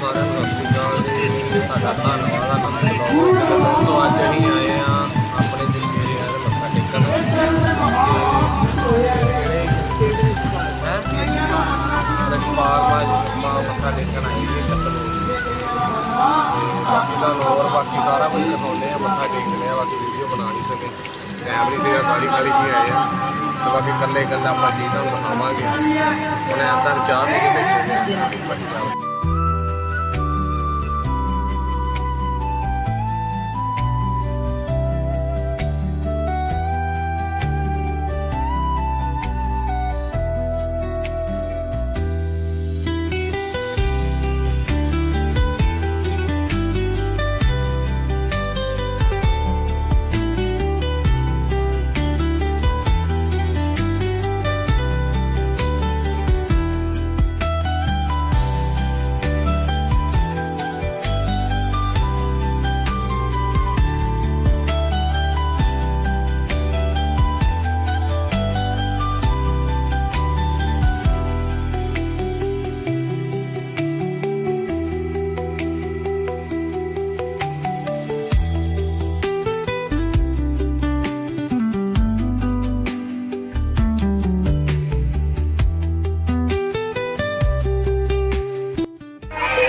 ਸਾਰਿਆਂ ਨੂੰ ਸਤਿ ਸ਼੍ਰੀ ਅਕਾਲ ਜੀ। ਤੁਹਾਡਾ ਧੰਨਵਾਦ ਆ ਨਵੇਂ ਬਲੌਗ ਵਿੱਚ ਦੋਸਤੋ, ਅੱਜ ਅਸੀਂ ਆਏ ਆ ਆਪਣੇ ਦਿਲ ਦੇ ਯਾਰ ਮੱਥਾ ਟੇਕਣ। ਹੈ ਮਾ ਮੱਥਾ ਟੇਕਣ ਆਈ ਸੀ ਚੱਕਰ ਬਾਕੀ ਦਾ ਲੋਰ ਬਾਕੀ ਸਾਰਾ ਕੁਝ ਦਿਖਾਉਂਦੇ ਆ, ਮੱਥਾ ਟੇਕਦੇ ਆ ਬਾਕੀ ਵੀਡੀਓ ਬਣਾ ਨਹੀਂ ਸਕੇ। ਟਾਈਮ ਨਹੀਂ ਸੀਗਾ ਕਾਲੀ ਕਾਲੀ ਚ ਆਏ ਆ। ਤੇ ਬਾਕੀ ਇਕੱਲੇ ਇਕੱਲੇ ਆਪਾਂ ਚੀਜ਼ ਤੁਹਾਨੂੰ ਦਿਖਾਵਾਂਗੇ। ਹੁਣ ਇਸ ਟਾਈਮ ਚਾਹ ਪੀ ਕੇ ਬੈਠੇ ਨੇ।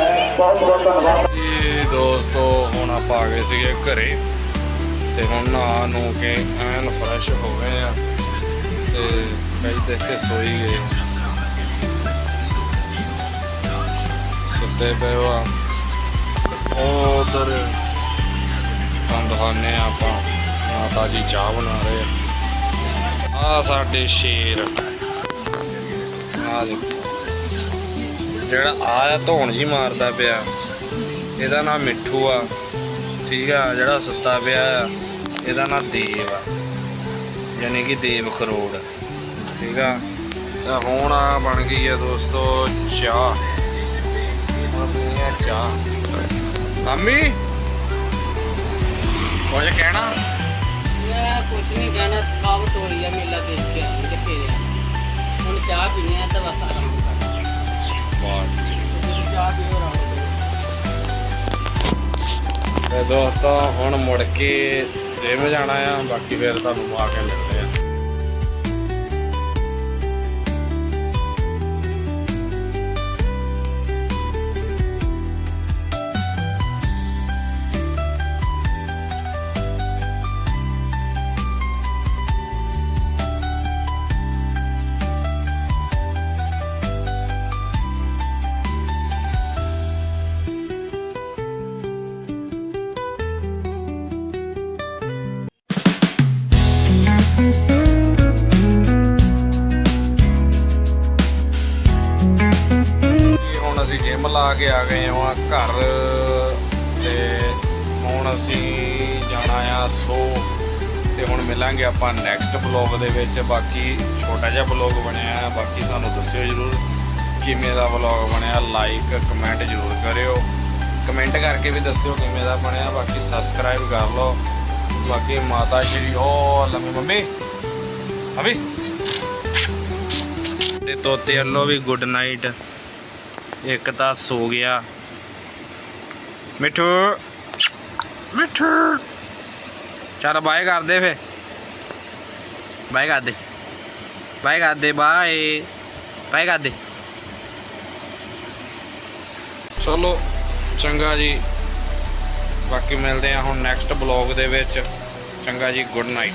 ਬਹੁਤ ਬਹੁਤ ਧੰਨਵਾਦ ਜੀ ਦੋਸਤੋ, ਹੁਣ ਆਪਾਂ ਆ ਗਏ ਸੀਗੇ ਘਰੇ ਤੇ ਹੁਣ ਨਹਾ ਨੂੰ ਕੇ ਐਨ ਫਰੈਸ਼ ਹੋ ਗਏ ਆ ਤੇ ਕਈ ਤੇ ਇੱਥੇ ਸੋਈ ਗਏ। ਸੁੱਤੇ ਪਏ ਹੋ ਆ ਉਹ ਉਧਰ ਦਿਖਾਉਂਦੇ ਆਪਾਂ, ਮਾਤਾ ਜੀ ਚਾਹ ਬਣਾ ਰਹੇ ਆ। ਆ ਸਾਡੇ ਸ਼ੇਰ। ਆ ਦੇਖੋ। ਜਿਹੜਾ ਆ ਧੌਣ ਜੀ ਮਾਰਦਾ ਪਿਆ, ਇਹਦਾ ਨਾਮ ਮਿੱਠੂ ਆ, ਠੀਕ ਆ, ਜਿਹੜਾ ਸੁੱਤਾ ਪਿਆ ਇਹਦਾ ਨਾਮ ਦੇਵ ਆ, ਯਾਨੀ ਕਿ ਦੇਵ ਖਰੋੜ, ਠੀਕ ਆ? ਤਾਂ ਹੁਣ ਆ ਬਣ ਗਈ ਆ ਦੋਸਤੋ ਚਾਹ। ਆ ਚਾਹ। ਮੰਮੀ? ਕੁਝ ਕਹਿਣਾ? ਮੈਂ ਕੁਛ ਨਹੀਂ ਕਹਿਣਾ, ਥਕਾਵਟ ਹੋ ਰਹੀ ਆ ਮੇਲਾ ਦੇਖ ਕੇ ਆਈ ਤੇ ਹੁਣ ਚਾਹ ਪੀਣੀ ਆ ਤਾਂ ਬਸ ਆਰਾਮ ਕਰ। ਤੇ ਦੋਸਤੋ ਹੁਣ ਮੁੜ ਕੇ ਜਿਮ ਜਾਣਾ ਆ ਬਾਕੀ ਫਿਰ ਤੁਹਾਨੂੰ ਆ ਕੇ ਮਿਲਦੇ ਲਾ ਕੇ ਆ ਗਏ ਹਾਂ ਘਰ ਤੇ ਹੁਣ ਅਸੀਂ ਜਾਣਾ ਆ ਸੋ ਤੇ ਹੁਣ ਮਿਲਾਂਗੇ ਆਪਾਂ ਨੈਕਸਟ ਬਲੌਗ ਦੇ ਵਿੱਚ। ਬਾਕੀ ਛੋਟਾ ਜਿਹਾ ਬਲੌਗ ਬਣਿਆ ਹੈ ਬਾਕੀ ਸਾਨੂੰ ਦੱਸਿਓ ਜਰੂਰ ਕਿਵੇਂ ਦਾ ਬਲੌਗ ਬਣਿਆ। ਲਾਈਕ ਕਮੈਂਟ ਜਰੂਰ ਕਰਿਓ। ਕਮੈਂਟ ਕਰਕੇ ਵੀ ਦੱਸਿਓ ਕਿਵੇਂ ਦਾ ਬਣਿਆ। ਬਾਕੀ ਸਬਸਕ੍ਰਾਈਬ ਕਰ ਲਓ। ਬਾਕੀ ਮਾਤਾ ਸ਼੍ਰੀ ਓ, ਲੰਮੀ ਮੰਮੀ। ਅਭੀ। ਤੇ ਤੋਤੇ ਵੱਲੋਂ ਵੀ ਗੁੱਡ ਨਾਈਟ ਇੱਕ ਤਾਂ ਸੋ ਗਿਆ। ਮਿੱਠੂ। ਮਿੱਠੂ। ਚੱਲ ਬਾਏ ਕਰਦੇ ਫੇ ਬਾਏ ਕਰਦੇ ਬਾਏ ਕਰਦੇ ਬਾਏ। ਬਾਏ ਕਰਦੇ ਚਲੋ, ਚੰਗਾ ਜੀ। ਬਾਕੀ ਮਿਲਦੇ ਆ ਹੁਣ ਨੈਕਸਟ ਬਲੌਗ ਦੇ ਵਿੱਚ। ਚੰਗਾ ਜੀ ਗੁੱਡ ਨਾਈਟ